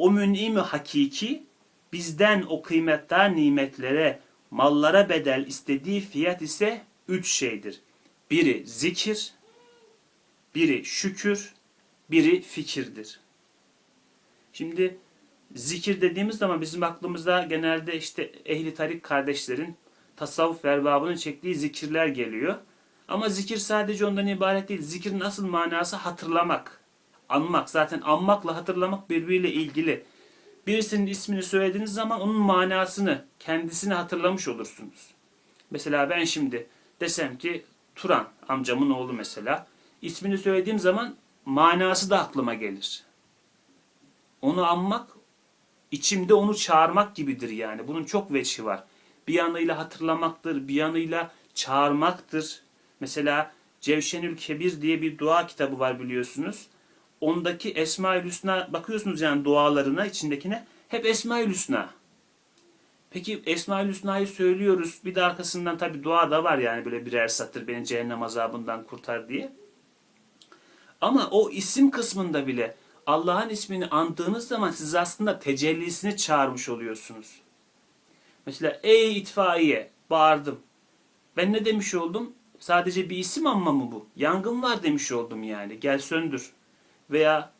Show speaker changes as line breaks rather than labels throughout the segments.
o mün'imi hakiki bizden o kıymetli nimetlere, mallara bedel istediği fiyat ise üç şeydir. Biri zikir, biri şükür, biri fikirdir. Şimdi zikir dediğimiz zaman bizim aklımıza genelde işte ehli tarik kardeşlerin tasavvuf erbabının çektiği zikirler geliyor. Ama zikir sadece ondan ibaret değil. Zikirin asıl manası hatırlamak, anmak. Zaten anmakla hatırlamak birbiriyle ilgili. Birisinin ismini söylediğiniz zaman onun manasını, kendisini hatırlamış olursunuz. Mesela ben şimdi desem ki Turan, amcamın oğlu mesela. ismini söylediğim zaman manası da aklıma gelir. Onu anmak, içimde onu çağırmak gibidir yani. Bunun çok veçi var. Bir yanıyla hatırlamaktır, bir yanıyla çağırmaktır. Mesela Cevşenül Kebir diye bir dua kitabı var biliyorsunuz. Ondaki Esma-ül Hüsna bakıyorsunuz yani dualarına, içindekine hep Esma-ül Hüsna. Peki Esma-ül Hüsna'yı söylüyoruz. Bir de arkasından tabi dua da var yani böyle birer satır beni cehennem azabından kurtar diye. Ama o isim kısmında bile Allah'ın ismini andığınız zaman siz aslında tecellisini çağırmış oluyorsunuz. Mesela ey itfaiye bağırdım. Ben ne demiş oldum? Sadece bir isim anma mı bu? Yangın var demiş oldum yani. Gel söndür. Veya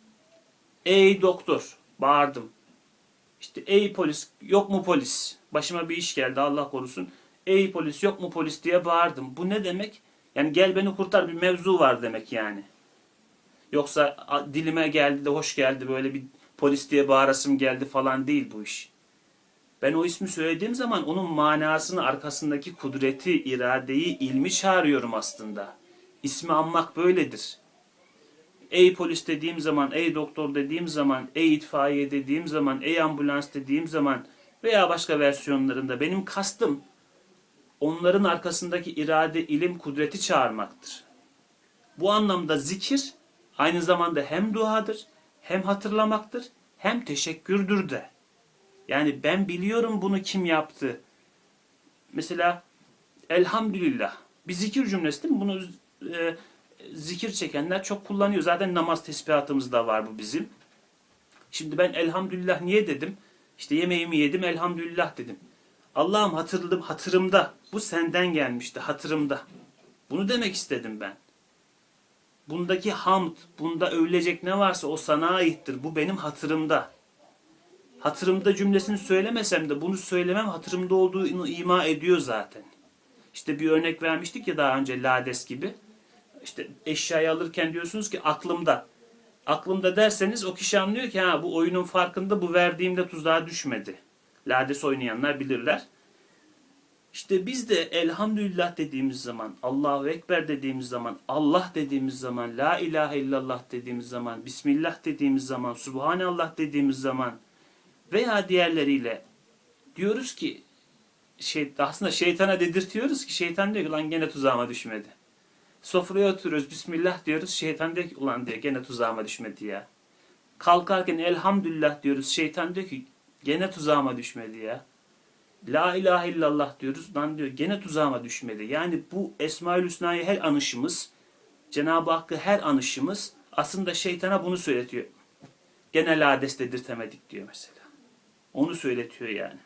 ey doktor bağırdım. İşte ey polis yok mu polis? Başıma bir iş geldi Allah korusun. Ey polis yok mu polis diye bağırdım. Bu ne demek? Yani gel beni kurtar bir mevzu var demek yani. Yoksa dilime geldi de hoş geldi böyle bir polis diye bağırasım geldi falan değil bu iş. Ben o ismi söylediğim zaman onun manasını, arkasındaki kudreti, iradeyi, ilmi çağırıyorum aslında. İsmi anmak böyledir. Ey polis dediğim zaman, ey doktor dediğim zaman, ey itfaiye dediğim zaman, ey ambulans dediğim zaman veya başka versiyonlarında benim kastım onların arkasındaki irade, ilim, kudreti çağırmaktır. Bu anlamda zikir aynı zamanda hem duadır, hem hatırlamaktır, hem teşekkürdür de. Yani ben biliyorum bunu kim yaptı. Mesela elhamdülillah bir zikir cümlesi değil mi? Bunu e, zikir çekenler çok kullanıyor. Zaten namaz tesbihatımızda var bu bizim. Şimdi ben elhamdülillah niye dedim? İşte yemeğimi yedim elhamdülillah dedim. Allah'ım hatırladım hatırımda. Bu senden gelmişti hatırımda. Bunu demek istedim ben. Bundaki hamd, bunda övülecek ne varsa o sana aittir. Bu benim hatırımda. Hatırımda cümlesini söylemesem de bunu söylemem hatırımda olduğunu ima ediyor zaten. İşte bir örnek vermiştik ya daha önce Lades gibi. İşte eşyayı alırken diyorsunuz ki aklımda. Aklımda derseniz o kişi anlıyor ki ha bu oyunun farkında bu verdiğimde tuzağa düşmedi. Lades oynayanlar bilirler. İşte biz de elhamdülillah dediğimiz zaman, Allahu Ekber dediğimiz zaman, Allah dediğimiz zaman, La ilahe illallah dediğimiz zaman, Bismillah dediğimiz zaman, Subhanallah dediğimiz zaman veya diğerleriyle diyoruz ki şey, aslında şeytana dedirtiyoruz ki şeytan diyor ki lan gene tuzağıma düşmedi. Sofraya oturuyoruz Bismillah diyoruz şeytan diyor ki ulan diyor gene tuzağıma düşmedi ya. Kalkarken elhamdülillah diyoruz şeytan diyor ki gene tuzağıma düşmedi ya. La ilahe illallah diyoruz. Lan diyor gene tuzağıma düşmedi. Yani bu Esma-ül Hüsna'yı her anışımız, Cenab-ı Hakk'ı her anışımız aslında şeytana bunu söyletiyor. Gene lades dedirtemedik diyor mesela. Onu söyletiyor yani.